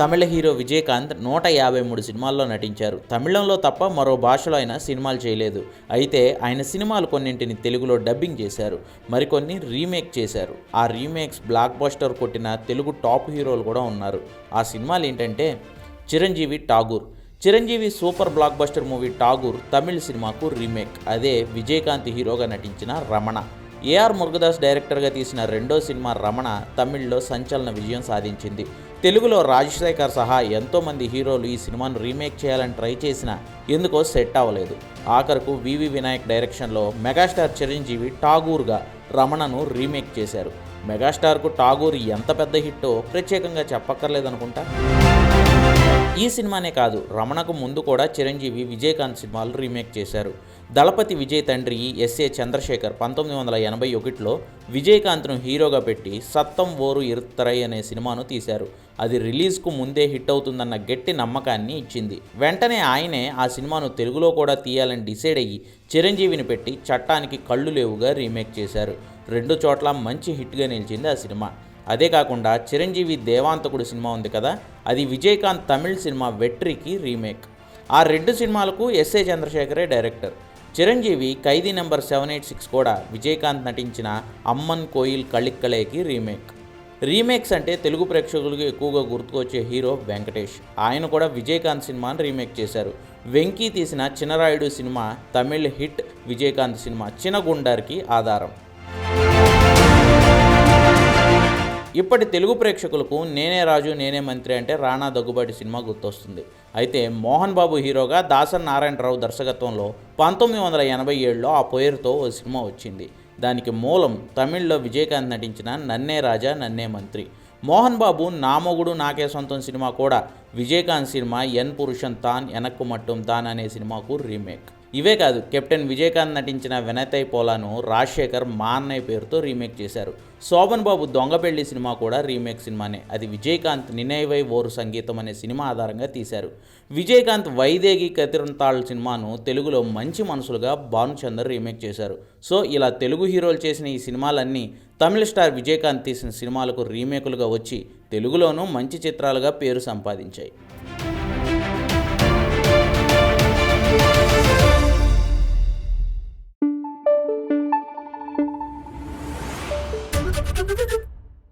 తమిళ hero Vijayakanth నూట యాభై మూడు సినిమాల్లో నటించారు. తమిళంలో తప్ప మరో భాషలో ఆయన సినిమాలు చేయలేదు. అయితే ఆయన సినిమాలు కొన్నింటిని తెలుగులో డబ్బింగ్ చేశారు. మరికొన్ని రీమేక్ చేశారు. ఆ రీమేక్స్ బ్లాక్ బస్టర్ కొట్టిన తెలుగు టాప్ హీరోలు కూడా ఉన్నారు. ఆ సినిమాలు ఏంటంటే Chiranjeevi Tagore. Chiranjeevi super blockbuster movie Tagore Tamil సినిమాకు రీమేక్. అదే విజయకాంత్ హీరోగా నటించిన రమణ. ఏఆర్ మురుగదాస్ డైరెక్టర్గా తీసిన రెండో సినిమా రమణ తమిళ్ళో సంచలన విజయం సాధించింది. తెలుగులో రాజశేఖర్ సహా ఎంతోమంది హీరోలు ఈ సినిమాను రీమేక్ చేయాలని ట్రై చేసినా ఎందుకో సెట్ అవ్వలేదు. ఆఖరకు వివి వినాయక్ డైరెక్షన్లో మెగాస్టార్ చిరంజీవి ఠాగూర్గా రమణను రీమేక్ చేశారు. మెగాస్టార్కు ఠాగూర్ ఎంత పెద్ద హిట్టో ప్రత్యేకంగా చెప్పక్కర్లేదనుకుంటా? ఈ సినిమానే కాదు రమణకు ముందు కూడా చిరంజీవి విజయకాంత్ సినిమాలు రీమేక్ చేశారు. దళపతి విజయ్ తండ్రి ఎస్ఏ చంద్రశేఖర్ పంతొమ్మిది వందల ఎనభై ఒకటిలో విజయకాంత్ను హీరోగా పెట్టి సత్తం ఓరు ఇరుత్తరై అనే సినిమాను తీశారు. అది రిలీజ్కు ముందే హిట్ అవుతుందన్న గట్టి నమ్మకాన్ని ఇచ్చింది. వెంటనే ఆయనే ఆ సినిమాను తెలుగులో కూడా తీయాలని డిసైడ్ అయ్యి చిరంజీవిని పెట్టి చట్టానికి కళ్ళు లేవుగా రీమేక్ చేశారు. రెండు చోట్ల మంచి హిట్గా నిలిచింది ఆ సినిమా. అదే కాకుండా చిరంజీవి దేవాంతకుడు సినిమా ఉంది కదా అది విజయకాంత్ తమిళ్ సినిమా వెట్రికి రీమేక్. ఆ రెండు సినిమాలకు SA చంద్రశేఖరే director. Chiranjeevi Khaidi number seven eight six కూడా విజయకాంత్ నటించిన అమ్మన్ కోయిల్ కళిక్కలేకి రీమేక్. రీమేక్స్ అంటే తెలుగు ప్రేక్షకులకు ఎక్కువగా గుర్తుకొచ్చే హీరో వెంకటేష్. ఆయన కూడా విజయకాంత్ సినిమాని రీమేక్ చేశారు. వెంకీ తీసిన Chinarayudu cinema Tamil hit Vijayakanth cinema చినగుండార్కి ఆధారం. ఇప్పటి తెలుగు ప్రేక్షకులకు నేనే రాజు నేనే మంత్రి అంటే రాణా దగ్గుబాటి సినిమా గుర్తొస్తుంది. అయితే మోహన్ బాబు హీరోగా దాసన్ నారాయణరావు దర్శకత్వంలో పంతొమ్మిది వందల ఎనభై ఏడులో ఆ పేరుతో ఓ సినిమా వచ్చింది. దానికి మూలం తమిళ్ళో విజయకాంత్ నటించిన నన్నే రాజా నన్నే మంత్రి. మోహన్ బాబు నామొగుడు నాకే సొంతం సినిమా కూడా విజయకాంత్ సినిమా ఎన్ పురుషన్ తాన్ ఎనక్కు మట్టం తాన్ అనే సినిమాకు రీమేక్. ఇవే కాదు కెప్టెన్ విజయకాంత్ నటించిన వినతై పోలాను రాజశేఖర్ మా అన్నయ్య పేరుతో రీమేక్ చేశారు. శోభన్ బాబు దొంగ పెళ్ళి సినిమా కూడా రీమేక్ సినిమానే. అది విజయకాంత్ నినైవై ఓరు సంగీతం అనే సినిమా ఆధారంగా తీశారు. విజయకాంత్ వైదేగి కతిరంతాళ్ సినిమాను తెలుగులో మంచి మనసులుగా భానుచందర్ రీమేక్ చేశారు. సో ఇలా తెలుగు హీరోలు చేసిన ఈ సినిమాలన్నీ తమిళ స్టార్ విజయకాంత్ తీసిన సినిమాలకు రీమేకులుగా వచ్చి తెలుగులోనూ మంచి చిత్రాలుగా పేరు సంపాదించాయి.